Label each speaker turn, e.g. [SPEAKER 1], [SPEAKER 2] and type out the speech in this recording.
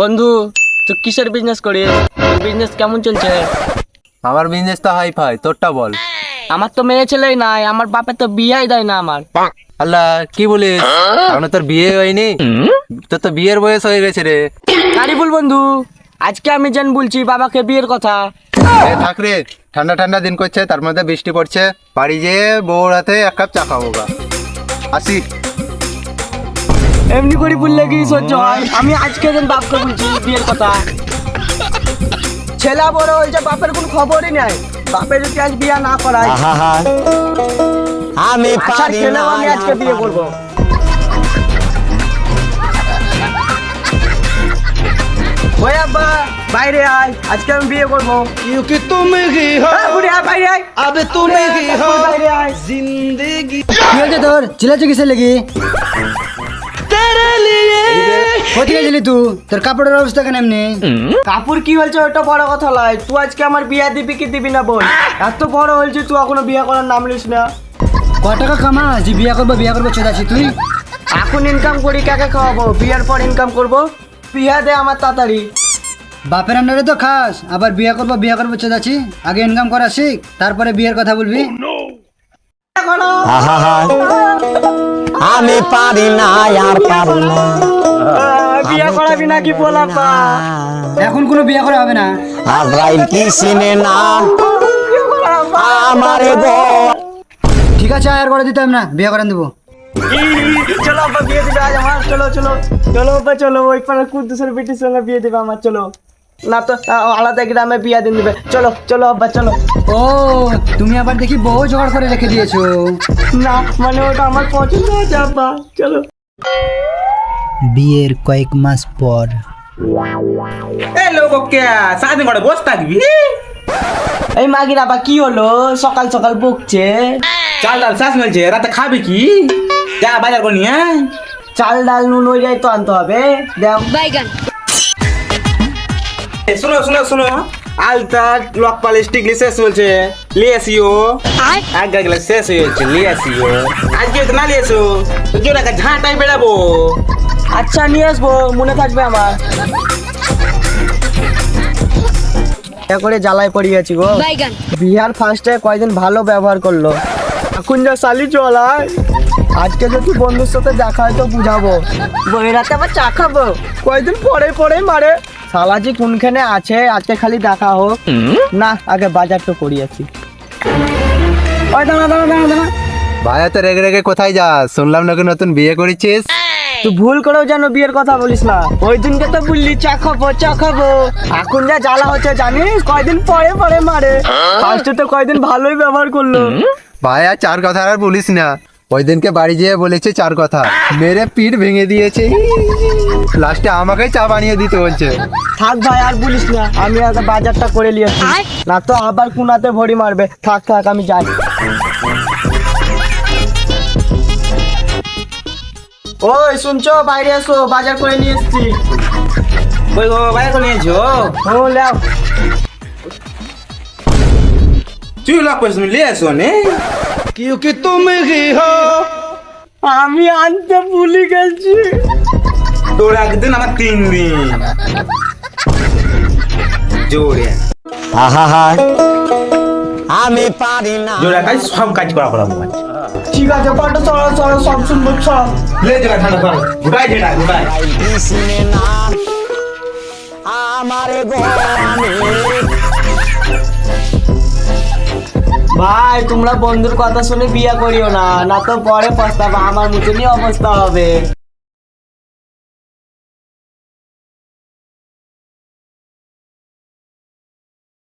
[SPEAKER 1] বন্ধু তুই কিসের বিজনেস করিস? বিজনেস কেমন চলছে?
[SPEAKER 2] আমার বিজনেস তো হাই ফাই তোরটা বল।
[SPEAKER 1] আমার তো মেয়ে ছেলেই নাই আমার বাপে তো বিয়াই দেয় না আমার।
[SPEAKER 2] আল্লাহ কি বলিস? এখনও তোর বিয়ে হয়নি? তোর তো বিয়ের বয়স হয়ে গেছে রে।
[SPEAKER 1] কারিবুল বন্ধু আজকে আমি যেন বলছি বাবাকে বিয়ের কথা।
[SPEAKER 2] এ থাক রে ঠান্ডা ঠান্ডা দিন করছে তার মধ্যে বৃষ্টি পড়ছে। বাড়ি যেয়ে বউর হাতে এক কাপ চা খাব গা। আসি।
[SPEAKER 1] এমনি করে বললে কি সহ্য হয় আমি আজকে দিন বাপকে বলছি বিয়ের কথা ছেলা বড় হয়েছে বাপের কোন খবরই নাই বাপের যদি আজ বিয়া না করায়
[SPEAKER 3] আমি পারি না
[SPEAKER 1] আমি আজকে বিয়ে করব ওই আব্বা বাইরে আয় আজকে আমি বিয়ে করব
[SPEAKER 4] কি তুমি
[SPEAKER 1] কি বুড়ি আয় বাইরে আয়
[SPEAKER 4] আবে তুমি কি হো
[SPEAKER 1] বাইরে আয়
[SPEAKER 4] জিন্দেগি
[SPEAKER 5] কি হয়েছে তোর
[SPEAKER 4] চিলাচি কিসে
[SPEAKER 5] কোথায় তুই? তোর কাপড়ের অবস্থা কেন এমনি?
[SPEAKER 1] কাপুর কি হয়েছে ওটা বড় কথা নয় তুই আজকে আমার বিয়া দিবি কি দিবি না বল। এত বড় হয়েছে তুই এখনও বিয়ে করার নাম লিস না।
[SPEAKER 5] ক টাকা কামা যে বিয়া করব বিয়া করব চোদাছি তুই?
[SPEAKER 1] এখন ইনকাম করি কাকে খাওয়াবো? বিয়ার পর ইনকাম করব? বিয়া দে আমার তাড়াতাড়ি।
[SPEAKER 5] বাপের আন্ডারে তো খাস। আবার বিয়া করব বিয়া করব চোদাছি আগে ইনকাম করা শিখ তারপরে বিয়ের কথা বলবি।
[SPEAKER 1] করো।
[SPEAKER 3] আমি পারি না আর পারি না।
[SPEAKER 1] বিয়া করাবি নাকি বলা পা
[SPEAKER 5] এখন কোনো বিয়া করা হবে না।
[SPEAKER 3] আজরাইল কি চিনে না? আমারে গো
[SPEAKER 5] ঠিক আছে আর করে দিতাম না বিয়া করান দেবো।
[SPEAKER 1] চলো বিয়ে দিবে আজ আমার চলো চলো। চলো চলো ওই পাড়ার কুদ্দুসের বেটির সঙ্গে বিয়ে দিবে আমার চলো। না তো আলাদা গ্রামে বিয়া দিন দিবে। চলো চলো আব্বা চলো।
[SPEAKER 5] ও তুমি আবার দেখি বহু জোগাড় করে রেখে দিয়েছ।
[SPEAKER 1] না মানে ওটা আমার পছন্দ আছে আব্বা। চলো।
[SPEAKER 5] বিয়ের কয়েক মাস পর।
[SPEAKER 6] এ লোক কে সারাদিন করে বসে থাকবি?
[SPEAKER 1] এই মাগির আবার কি হলো? সকাল সকাল বকছে।
[SPEAKER 6] চাল ডাল শ্বাস মেলছে রাতে খাবি কি? যা বাজার করে নিয়ে
[SPEAKER 1] চাল ডাল নুন ওই যাই তো আনতে হবে। দেও
[SPEAKER 6] এ, শুনো শুনো শুনো। আলতা লক পালিশ টিকলি শেষ বলছে লিয়ে আসিও। আগে গেলে শেষ হয়ে যাচ্ছে লিয়ে আসিও। আজকে তো না লিয়ে এসো জোর একটা ঝাঁটাই বেড়াবো।
[SPEAKER 1] আচ্ছা নিয়ে আসব মনে থাকবে আমার। এ করে জ্বালায় পড়িয়েছি গো। বিহার ফার্স্টে কয়দিন ভালো ব্যবহার করল? এখন যা সালি চলায় আজকে যদি বন্ধুর সাথে দেখা হয় তো বুঝাবো। বই রাতে আবার চা খাব? কয়দিন পরে পরে মারে। সালাজি কোনখানে আছে আজকে খালি দেখা হোক। না আগে বাজার তো করিয়েছি। ওই দাঁড়া দাঁড়া দাঁড়া দাঁড়া।
[SPEAKER 2] ভাইয়া তো রেগে রেগে কোথায় যাস শুনলাম নাকি নতুন বিয়ে করেছিস?
[SPEAKER 1] তুই ভুল করেও যেন বিয়ের কথা বলিস না। ওই দিনকে তো বললি চা খাব চা খাব। এখন যা জ্বালা হচ্ছে জানিস? কয়দিন পরে পরে মারে। ফার্স্টে তো কয়দিন ভালোই ব্যবহার করল।
[SPEAKER 2] ভাইয়া চার কথা আর বলিস না। ওই দিনকে বাড়ি যেয়ে বলেছে চার কথা। মেরে পিঠ ভেঙে দিয়েছে। লাস্টে আমাকে চা বানিয়ে দিতে বলছে।
[SPEAKER 1] থাক ভাই আর বলিস না। আমি আগে বাজারটা করে নিয়েছি না তো আবার কুনাতে ভরি মারবে। থাক থাক আমি যাই। ওই শুনছো? বাইরে এসো বাজার করে নিয়ে এসছি।
[SPEAKER 6] ওই গো বাজার করে নিয়েছো
[SPEAKER 1] ও লেও
[SPEAKER 6] চুলা কইসমি আসো নে।
[SPEAKER 4] কিউ কি তুমি কি হো?
[SPEAKER 1] আমি আনতে ভুলে গেছি।
[SPEAKER 6] তোর একদিন আমার তিন দিন। জোরে।
[SPEAKER 3] আহা আমি পারি না।
[SPEAKER 6] জোরে কাজ সব কাজ করা করা মোবাইল।
[SPEAKER 1] ঠিক আছে পাটো চলো চলো সব শুনব চলো
[SPEAKER 6] লে জোরে ঠান্ডা করো।
[SPEAKER 3] গুডাই জেডা গুডাই আমারে গো আমি
[SPEAKER 1] তোমরা বন্ধুর কথা শুনে বিয়ে করিও না না তো পরে পস্তাবা, আমার মতনই অবস্থা হবে।